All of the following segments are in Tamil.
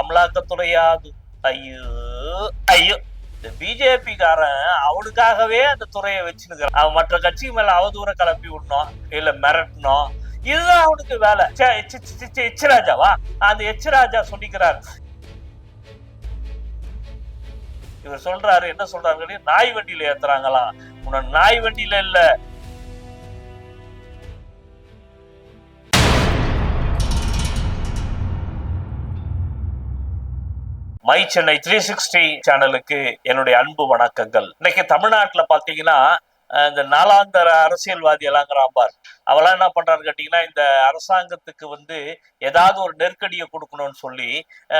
அமலாக்கத்துறையாது ஐயோ ஐயோ. இந்த பிஜேபி காரன் அவனுக்காகவே அந்த துறையை வச்சுனுக்கிறான். அவன் மற்ற கட்சி மேல அவதூற கிளப்பி விடணும் இல்ல மிரட்டணும். இதுதான் அவனுக்கு வேலை. எச்ராஜாவா அந்த எச்ராஜா சொல்லிக்கிறாரு. இவர் சொல்றாரு என்ன சொல்றாரு நாய் வண்டியில ஏத்துறாங்களாம் உன்னை நாய் வண்டியில இல்ல. மை சென்னை த்ரீ சிக்ஸ்டி சேனலுக்கு என்னுடைய அன்பு வணக்கங்கள். இன்னைக்கு தமிழ்நாட்டுல பாத்தீங்கன்னா இந்த நாலாந்தர அரசியல்வாதி எல்லாங்கிறான் பார் அவெல்லாம் என்ன பண்றான்னு கேட்டீங்கன்னா இந்த அரசாங்கத்துக்கு வந்து ஏதாவது ஒரு நெருக்கடியை கொடுக்கணும்னு சொல்லி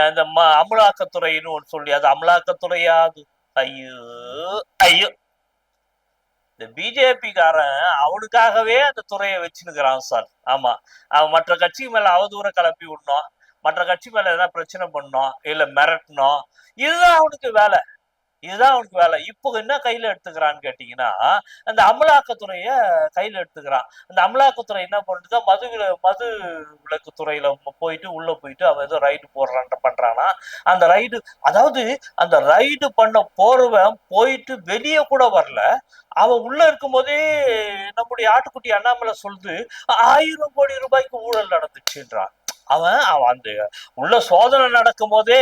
இந்த ம அமலாக்கத்துறைன்னு ஒன்று சொல்லி அது அமலாக்கத்துறையாது ஐயோ ஐயோ. இந்த பிஜேபிக்காரன் அவனுக்காகவே அந்த துறையை வச்சுனுக்கிறான் சார். ஆமா. அவன் மற்ற கட்சி மேல அவதூற கிளப்பி விடணும். மற்ற கட்சி மேல எதாவது பிரச்சனை பண்ணோம் இல்ல மிரட்டணும் இதுதான் அவனுக்கு வேலை. இதுதான் அவனுக்கு வேலை. இப்போ என்ன கையில எடுத்துக்கிறான்னு கேட்டீங்கன்னா அந்த அமலாக்கத்துறைய கையில எடுத்துக்கிறான். அந்த அமலாக்கத்துறை என்ன பண்ணுது மது மது விளக்கு துறையில போயிட்டு உள்ள போயிட்டு அவன் ஏதோ ரைடு போடுறான் பண்றானா அந்த ரைடு அதாவது அந்த ரைடு பண்ண போறவன் போயிட்டு வெளியே கூட வரல. அவன் உள்ள இருக்கும் போதே நம்முடைய ஆட்டுக்குட்டி அண்ணாமலை சொல்லுது ஆயிரம் கோடி ரூபாய்க்கு ஊழல் நடந்துச்சுன்றான். அவன் அவன் அந்த உள்ள சோதனை நடக்கும் போதே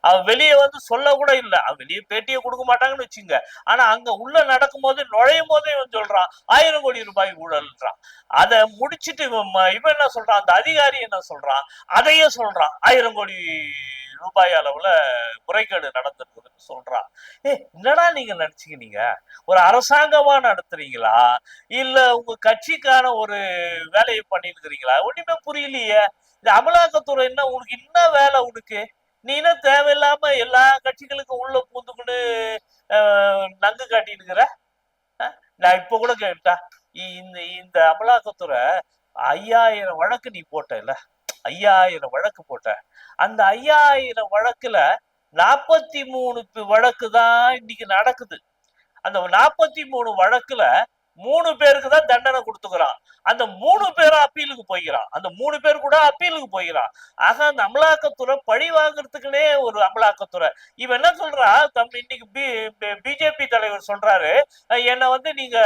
அவன் வெளியே வந்து சொல்ல கூட இல்லை. அவன் வெளியே பேட்டியை கொடுக்க மாட்டாங்கன்னு வச்சுங்க. ஆனா அங்க உள்ள நடக்கும் போது நுழையும் போதே இவன் சொல்றான் ஆயிரம் கோடி ரூபாய் ஊழல்ன்றான். அதை முடிச்சிட்டு இவன் இவன் என்ன சொல்றான்? அந்த அதிகாரி என்ன சொல்றான்? அதையும் சொல்றான். ஆயிரம் கோடி ரூபாய் அளவுல முறைகேடு நடந்திருக்குதுன்னு சொல்றான். ஏ என்னடா நீங்க நினைச்சுக்கினீங்க? ஒரு அரசாங்கமா நடத்துறீங்களா? இல்ல உங்க கட்சிக்கான ஒரு வேலையை பண்ணிருக்கிறீங்களா ஒண்ணுமே புரியலையே. இந்த அமலாக்கத்துறை என்ன உனக்கு என்ன வேலை உனக்கு? நீ என்ன தேவையில்லாம எல்லா கட்சிகளுக்கும் உள்ள பூந்துக்கிட்டு ஆஹ், நங்கு காட்டிட்டு இருக்கிற நான் இப்ப கூட கேட்டா இந்த இந்த அமலாக்கத்துறை ஐயாயிரம் வழக்கு நீ போட்ட இல்ல ஐயாயிரம் வழக்கு போட்ட. அந்த ஐயாயிரம் வழக்குல நாற்பத்தி மூணு வழக்கு தான் இன்னைக்கு நடக்குது. அந்த நாற்பத்தி மூணு வழக்குல மூணு பேருக்கு தான் தண்டனை கொடுத்துக்கிறான். அந்த மூணு பேரும் அப்பீலுக்கு போய்க்கிறான். அந்த மூணு பேர் கூட அப்பீலுக்கு போய்க்கிறான். ஆக அந்த அமலாக்கத்துறை பழி வாங்குறதுக்குன்னே ஒரு அமலாக்கத்துறை. இவன் என்ன சொல்றா? தம் இன்னைக்கு பி பிஜேபி தலைவர் சொல்றாரு என்னை வந்து நீங்க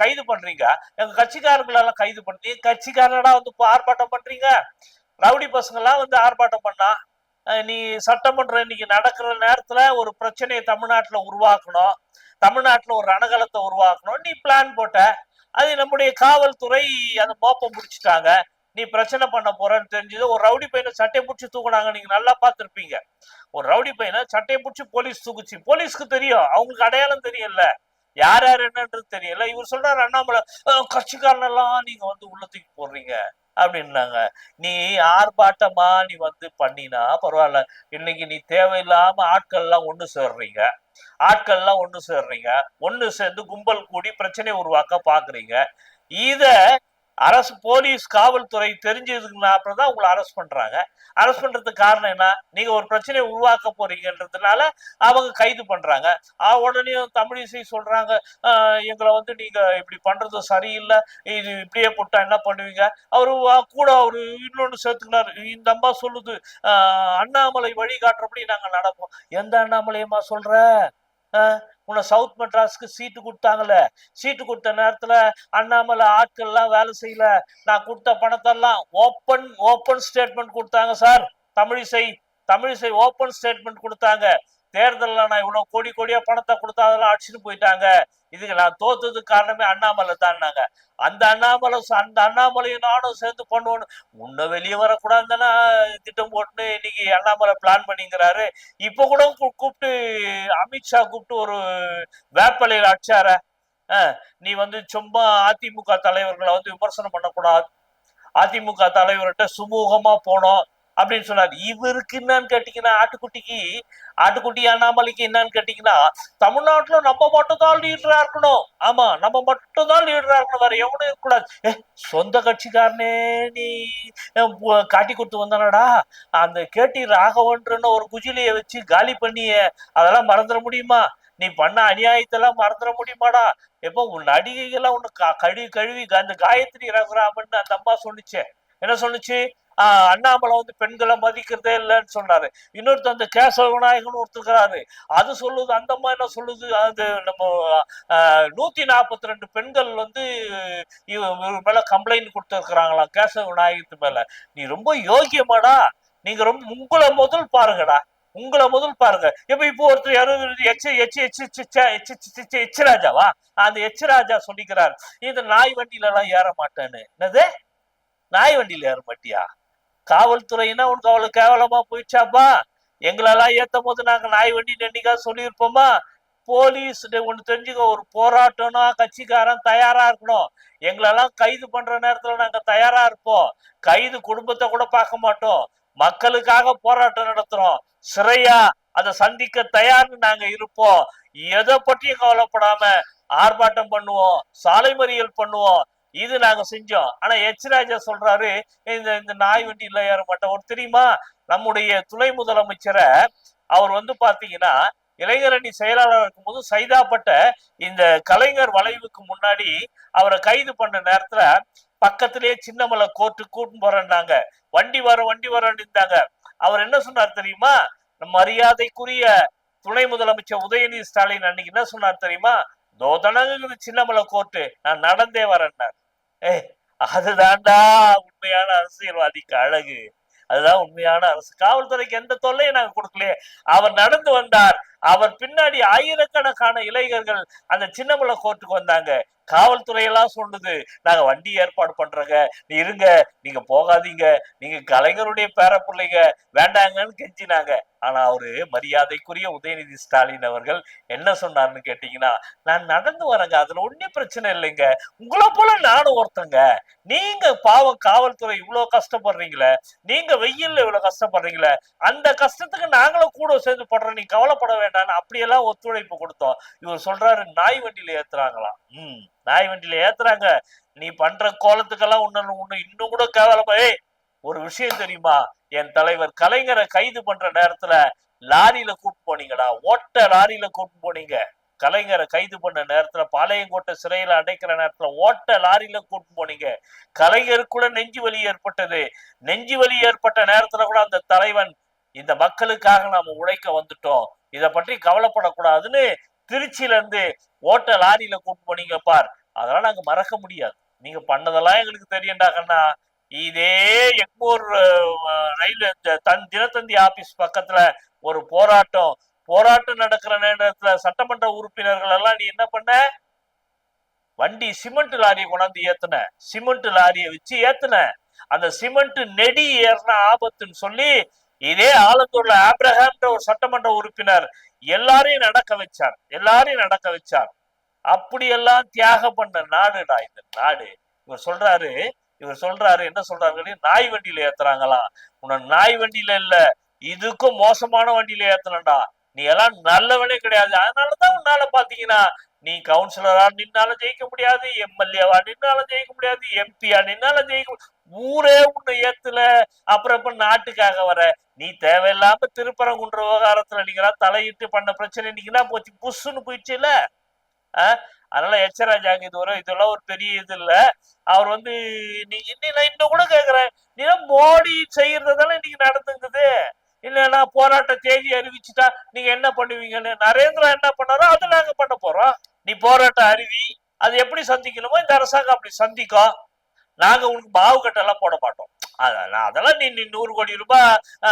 கைது பண்றீங்க. எங்க கட்சிக்காரங்களெல்லாம் கைது பண்ணி கட்சிக்காரடா வந்து இப்போ ஆர்ப்பாட்டம் பண்றீங்க. ரவுடி பசங்கெல்லாம் வந்து ஆர்ப்பாட்டம் பண்ணா. நீ சட்டமன்றம் இன்னைக்கு நடக்கிற நேரத்துல ஒரு பிரச்சனையை தமிழ்நாட்டுல உருவாக்கணும். தமிழ்நாட்டுல ஒரு ரணகலத்தை உருவாக்கணும். நீ பிளான் போட்ட. அது நம்முடைய காவல்துறை அந்த மோப்பம் பிடிச்சிட்டாங்க நீ பிரச்சனை பண்ண போறன்னு தெரிஞ்சது. ஒரு ரவுடி பையனை சட்டையை பிடிச்சி தூக்குனாங்க. நீங்க நல்லா பார்த்துருப்பீங்க. ஒரு ரவுடி பையனை சட்டையை பிடிச்சி போலீஸ் தூக்குச்சு. போலீஸ்க்கு தெரியும். அவங்களுக்கு அடையாளம் தெரியல. யார் யார் என்னன்றது தெரியல. இவர் சொல்றாரு அண்ணாமலை கட்சிக்காரனெல்லாம் நீங்க வந்து உள்ளத்துக்கு தூக்கி போடுறீங்க. அப்படின்னாங்க. நீ ஆர்ப்பாட்டமா நீ வந்து பண்ணினா பரவாயில்ல இன்னைக்கு நீ தேவையில்லாம ஆட்கள் எல்லாம் ஒண்ணு சேர்றீங்க. ஆட்கள் எல்லாம் ஒண்ணு சேர்றீங்க. ஒண்ணு சேர்ந்து கும்பல் கூடி பிரச்சனை உருவாக்க பாக்குறீங்க. இத அரசு போலீஸ் காவல்துறை தெரிஞ்சதுக்குன்னா அப்புறம் தான் உங்களை அரெஸ்ட் பண்றாங்க. அரெஸ்ட் பண்றதுக்கு காரணம் என்ன? நீங்க ஒரு பிரச்சனையை உருவாக்க போறீங்கன்றதுனால அவங்க கைது பண்றாங்க. உடனே தமிழிசை சொல்றாங்க எங்களை வந்து நீங்க இப்படி பண்றது சரியில்லை. இது இப்படியே போட்டா என்ன பண்ணுவீங்க? அவரு கூட அவரு இன்னொன்னு சேர்த்துக்கினாரு. இந்த அம்மா சொல்லுது அண்ணாமலை வழிகாட்டுறபடி நாங்க நடப்போம். எந்த அண்ணாமலையம்மா சொல்ற? ஆஹ் உன்னை சவுத் மெட்ராஸ்க்கு சீட்டு கொடுத்தாங்கல்ல. சீட்டு கொடுத்த நேரத்தில் அண்ணாமலை ஆட்கள்லாம் வேலை செய்யல. நான் கொடுத்த பணத்தெல்லாம் ஓப்பன் ஓப்பன் ஸ்டேட்மெண்ட் கொடுத்தாங்க sir Tamilisai Tamilisai open statement கொடுத்தாங்க. தேர்தலில் நான் இவ்வளோ கோடி கோடியாக பணத்தை கொடுத்தா அதெல்லாம் அடிச்சுட்டு போயிட்டாங்க. இதுக்கு நான் தோத்ததுக்கு காரணமே அண்ணாமலை தான்னாங்க. அந்த அண்ணாமலை ச- அந்த அண்ணாமலையும் நானும் சேர்ந்து பண்ணுவோன்னு. முன்ன வெளியே வரக்கூடாதுன்னா திட்டம் போட்டு இன்னைக்கு அண்ணாமலை பிளான் பண்ணிங்கிறாரு. இப்ப கூட கூப்பிட்டு அமித்ஷா கூப்பிட்டு ஒரு வேப்பலையில் அடிச்சார. நீ வந்து சும்மா அதிமுக தலைவர்களை வந்து விமர்சனம் பண்ணக்கூடாது. அதிமுக தலைவர்கிட்ட சுமூகமா போனோம். அப்படின்னு சொன்னார். இவருக்கு என்னன்னு கேட்டீங்கன்னா ஆட்டுக்குட்டிக்கு ஆட்டுக்குட்டி அண்ணாமலைக்கு என்னன்னு கேட்டீங்கன்னா தமிழ்நாட்டுல நம்ம மட்டும் தான் லீடரா இருக்கணும். ஆமா நம்ம மட்டும் தான் லீடரா இருக்கணும். வேற எவனும் இருக்கக்கூடாது ஏ சொந்த கட்சிக்காரனே நீ காட்டி கொடுத்து வந்தானடா. அந்த கேட்டி ராகவன்றன்னு ஒரு குஜிலிய வச்சு காலி பண்ணிய அதெல்லாம் மறந்துட முடியுமா? நீ பண்ண அநியாயத்தெல்லாம் மறந்துட முடியுமாடா? எப்போ உன் நடிகைகள்லாம் ஒண்ணு க- கழுவி கழுவி அந்த காயத்ரி ரகுராமன் அந்த அம்மா சொன்னுச்சே. என்ன சொன்னுச்சு? அண்ணாமலை வந்து பெண்களை மதிக்கிறதே இல்லைன்னு சொன்னாரு. இன்னொருத்தர் அந்த கேசவ விநாயகன் ஒருத்தருக்கிறாரு. அது சொல்லுது அந்த மாதிரி என்ன சொல்லுது? அது நம்ம நூத்தி நாற்பத்தி ரெண்டு பெண்கள் வந்து இவர் மேல கம்ப்ளைண்ட் கொடுத்துருக்குறாங்களாம் கேசவ விநாயகத்து மேல. நீ ரொம்ப யோகியமாடா நீங்க ரொம்ப உங்களை முதல் பாருங்கடா. உங்களை முதல் பாருங்க. இப்ப இப்போ ஒருத்தர் யாரும் எச் எச் எச் எச் ராஜாவா? அந்த எச் ராஜா சொல்லிக்கிறார். இந்த நாய் வண்டியில எல்லாம் ஏற மாட்டேன்னு. என்னது? நாய் வண்டியில ஏற மாட்டியா? காவல்துறைன்னா உனக்கு அவ்வளவு கேவலமா போயிடுச்சாப்பா? எங்களெல்லாம் ஏற்றும் போது நாங்கள் நாய் வண்டி நன்றிக்காக சொல்லியிருப்போமா? போலீஸ் ஒன்று தெரிஞ்சுக்க ஒரு போராட்டம்னா கட்சிக்காரன் தயாரா இருக்கணும். எங்களெல்லாம் கைது பண்ற நேரத்துல நாங்க தயாரா இருப்போம். கைது குடும்பத்தை கூட பார்க்க மாட்டோம். மக்களுக்காக போராட்டம் நடத்துறோம். சிறையா அதை சந்திக்க தயார்னு நாங்க இருப்போம். எதை பற்றியும் கவலைப்படாம ஆர்ப்பாட்டம் பண்ணுவோம். சாலை மறியல் பண்ணுவோம். இது நாங்க செஞ்சோம். ஆனா எச் ராஜா சொல்றாரு இந்த இந்த நாய் வண்டியில ஏற மாட்டோம். ஒரு தெரியுமா? நம்முடைய துணை முதலமைச்சரை அவர் வந்து பாத்தீங்கன்னா இளைஞரணி செயலாளர் இருக்கும்போது சைதாப்பட்ட இந்த கலைஞர் வளைவுக்கு முன்னாடி அவரை கைது பண்ண நேரத்துல பக்கத்திலேயே சின்னமலை கோர்ட்டு கூட்டு போறேன்னாங்க. வண்டி வர வண்டி வரேன்னு இருந்தாங்க. அவர் என்ன சொன்னார் தெரியுமா? மரியாதைக்குரிய துணை முதலமைச்சர் உதயநிதி ஸ்டாலின் அன்னைக்கு என்ன சொன்னார் தெரியுமா? தோதனங்கிறது சின்னமலை கோர்ட்டு நான் நடந்தே வரேன்னார். ஏய் அதுதான்டா உண்மையான அரசியல்வாதிக்கு அழகு அதுதான் உண்மையான அரசு. காவல்துறைக்கு எந்த தொல்லையும் நாங்க கொடுக்கலையே. அவர் நடந்து வந்தார். அவர் பின்னாடி ஆயிரக்கணக்கான இளைஞர்கள் அந்த சின்னமலை கோர்ட்டுக்கு வந்தாங்க. காவல்துறையெல்லாம் சொல்லுது நாங்க வண்டி ஏற்பாடு பண்றோங்க. நீ இருங்க. நீங்க போகாதீங்க. நீங்க கலைஞருடைய பேர பிள்ளைங்க வேண்டாங்கன்னு கெஞ்சினாங்க. ஆனா அவரு மரியாதைக்குரிய உதயநிதி ஸ்டாலின் அவர்கள் என்ன சொன்னார்னு கேட்டீங்கன்னா நான் நடந்து வரேங்க. அதுல ஒன்னும் பிரச்சனை இல்லைங்க. உங்களை போல நானும் ஒருத்தங்க. நீங்க பாவம் காவல்துறை இவ்வளவு கஷ்டப்படுறீங்களே. நீங்க வெயில்ல இவ்வளவு கஷ்டப்படுறீங்களே. அந்த கஷ்டத்துக்கு நாங்களும் கூட சேர்ந்து படுறோம். நீ கவலைப்பட வேண்டாம். வேண்டாம்னு அப்படியெல்லாம் ஒத்துழைப்பு கொடுத்தோம். இவர் சொல்றாரு நாய் வண்டியில ஏத்துறாங்களாம். ம் நாய் வண்டியில ஏத்துறாங்க. நீ பண்ற கோலத்துக்கெல்லாம் ஒண்ணு ஒண்ணு இன்னும் கூட கேவலமா ஏய் ஒரு விஷயம் தெரியுமா? என் தலைவர் கலைஞரை கைது பண்ற நேரத்துல லாரியில கூட்டு போனீங்கடா. ஓட்ட லாரியில கூட்டு போனீங்க. கலைஞரை கைது பண்ண நேரத்துல பாளையங்கோட்டை சிறையில அடைக்கிற நேரத்துல ஓட்ட லாரியில கூட்டு போனீங்க. கலைஞருக்குள்ள நெஞ்சு வலி ஏற்பட்டது. நெஞ்சு வலி ஏற்பட்ட நேரத்துல கூட அந்த தலைவன் இந்த மக்களுக்காக நாம உழைக்க வந்துட்டோம். இத பற்றி கவலைப்படக்கூடாதுன்னு திருச்சியில இருந்து ஓட்ட லாரியில கூட்டு போனீங்க பார். அதெல்லாம் நாங்க மறக்க முடியாது. நீங்க பண்ணதெல்லாம் எங்களுக்கு தெரியண்டா கண்ணா. இதே எக்மூர் ரயில்வே ரயில் இந்த தன் தினத்தந்தி ஆபீஸ் பக்கத்துல ஒரு போராட்டம். போராட்டம் நடக்கிற நேரத்துல சட்டமன்ற உறுப்பினர்கள் எல்லாம் நீ என்ன பண்ண? வண்டி சிமெண்ட் லாரியை கொண்டாந்து ஏத்துன. சிமெண்ட் லாரியை வச்சு ஏத்துன. அந்த சிமெண்ட் நெடி ஏறின ஆபத்துன்னு சொல்லி இதே ஆலந்தூர்ல ஆப்ரஹாம்ன்ற ஒரு சட்டமன்ற உறுப்பினர் எல்லாரையும் நடக்க வச்சார். எல்லாரையும் நடக்க வச்சார். அப்படியெல்லாம் தியாகம் பண்ண நாடுடா இந்த நாடு. இவர் சொல்றாரு இவர் சொல்றாரு என்ன சொல்றாரு நாய் வண்டியில ஏத்துறாங்களாம் உன்னை நாய் வண்டியில இல்ல இதுக்கும் மோசமான வண்டியில ஏத்தனடா நீ எல்லாம் நல்லவனே கிடையாது. அதனாலதான் உன்னால பாத்தீங்கன்னா நீ கவுன்சிலரா நின்னாலும் ஜெயிக்க முடியாது எம்எல்ஏவா நின்னாலும் ஜெயிக்க முடியாது எம்பியா நின்னாலும் ஜெயிக்க ஊரே உன்னை ஏத்துல. அப்புறம் இப்ப நாட்டுக்காக வர. நீ தேவையில்லாம திருப்பரங்குன்ற விவகாரத்துல நீங்களா தலையிட்டு பண்ண பிரச்சனை நீங்களா போச்சு. புஷ்ஷுன்னு போயிடுச்சுல ஆஹ் அதனால எச்சராஜாங்க இது வரும் இதெல்லாம் ஒரு பெரிய இது இல்ல. அவர் வந்து நீ இன்னும் நான் இன்னும் கூட கேக்குறேன். நீ மோடி செய்யறதால இன்னைக்கு நடந்துங்குது. இல்லைன்னா போராட்ட தேதி அறிவிச்சுட்டா நீங்க என்ன பண்ணுவீங்கன்னு? நரேந்திரா என்ன பண்ணாரோ அது நாங்க பண்ண போறோம். நீ போராட்டம் அருவி அது எப்படி சந்திக்கணுமோ இந்த அரசாங்கம் அப்படி சந்திக்கும் நாங்கள் உனக்கு மாவு கட்டெல்லாம் போட மாட்டோம். அதெல்லாம் அதெல்லாம் நீ நீ நூறு கோடி ரூபாய்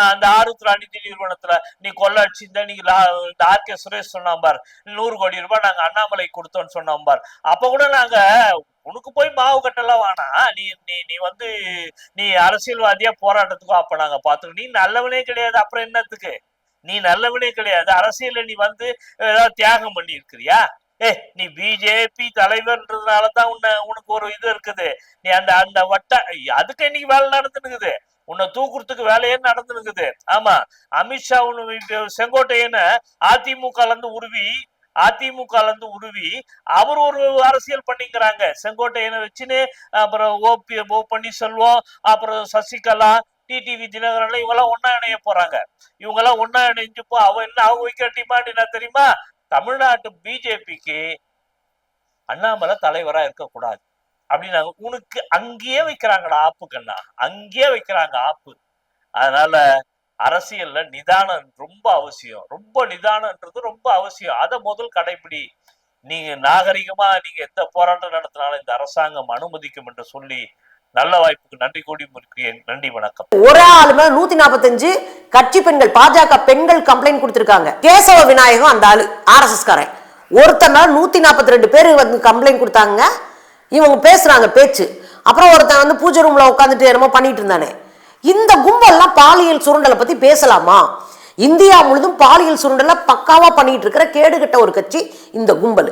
அந்த ஆருத்ரா நிதி நிறுவனத்தில் நீ கொள்ளடிச்சிருந்த நீங்க நீ இந்த ஆர்கே சுரேஷ் சொன்னான் பார் நூறு கோடி ரூபாய் நாங்கள் அண்ணாமலை கொடுத்தோம்னு சொன்னோம் பார். அப்போ கூட நாங்கள் உனக்கு போய் மாவு கட்டெல்லாம் வேணாம் நீ நீ நீ வந்து நீ அரசியல்வாதியாக போராட்டத்துக்கும் அப்போ நாங்கள் பார்த்துக்கோ நீ நல்லவனே கிடையாது அப்புறம் என்னத்துக்கு? நீ நல்லவனே கிடையாது. அரசியலில் நீ வந்து ஏதாவது தியாகம் பண்ணி இருக்கிறியா ஏ நீ பிஜேபி தலைவர்ன்றதுனால தான் உன்னை உனக்கு ஒரு இது இருக்குது. நீ அந்த அந்த வட்ட அதுக்கு இன்னைக்கு வேலை நடந்துனுக்குது. உன்னை தூக்குறதுக்கு வேலையே நடந்துனுக்குது. ஆமா அமித்ஷா உன்னு செங்கோட்டையனை அதிமுக இருந்து உருவி அதிமுக இருந்து உருவி அவர் ஒரு அரசியல் பண்ணிக்கிறாங்க. செங்கோட்டையனை வச்சுன்னு அப்புறம் ஓபி ஓ பன்னீர்செல்வம் அப்புறம் சசிகலா டிடிவி தினகரன் இவங்கெல்லாம் ஒன்னா இணைய போறாங்க. இவங்கெல்லாம் ஒன்னா இணைஞ்சப்போ அவ என்ன அவங்க வைக்கிற டிமாண்ட் என்ன தெரியுமா? தமிழ்நாட்டு பிஜேபிக்கு அண்ணாமலை தலைவரா இருக்கக்கூடாது. அப்படின்னாங்க. உனக்கு அங்கேயே வைக்கிறாங்கடா ஆப்பு கண்ணா. அங்கேயே வைக்கிறாங்க ஆப்பு. அதனால அரசியல்ல நிதானம் ரொம்ப அவசியம். ரொம்ப நிதானம்ன்றது ரொம்ப அவசியம். அதை முதல் கடைபிடி. நீங்க நாகரிகமா நீங்க எந்த போராட்டம் நடத்தினாலும் இந்த அரசாங்கம் அனுமதிக்கும் என்று சொல்லி நல்ல வாய்ப்புக்கு நன்றி கூடி நன்றி வணக்கம். ஒரு ஆளு மேல நூத்தி நாற்பத்தஞ்சு கட்சி பெண்கள் பாஜக பெண்கள் கம்ப்ளைண்ட் கொடுத்திருக்காங்க. கேசவ விநாயகம் அந்த ஆளு ஆர்எஸ்எஸ் காரன் ஒருத்தர் மேல நூத்தி நாற்பத்தி ரெண்டு பேர் வந்து கம்ப்ளைண்ட் கொடுத்தாங்க. இவங்க பேசுறாங்க பேச்சு. அப்புறம் ஒருத்தன் வந்து பூஜை ரூம்ல உட்காந்துட்டு என்னமோ பண்ணிட்டு இருந்தானே. இந்த கும்பல்லாம் பாலியல் சுருண்டலை பத்தி பேசலாமா? இந்தியா முழுதும் பாலியல் சுருண்டலை பக்காவா பண்ணிட்டு இருக்கிற கேடுகட்ட ஒரு கட்சி இந்த கும்பல்.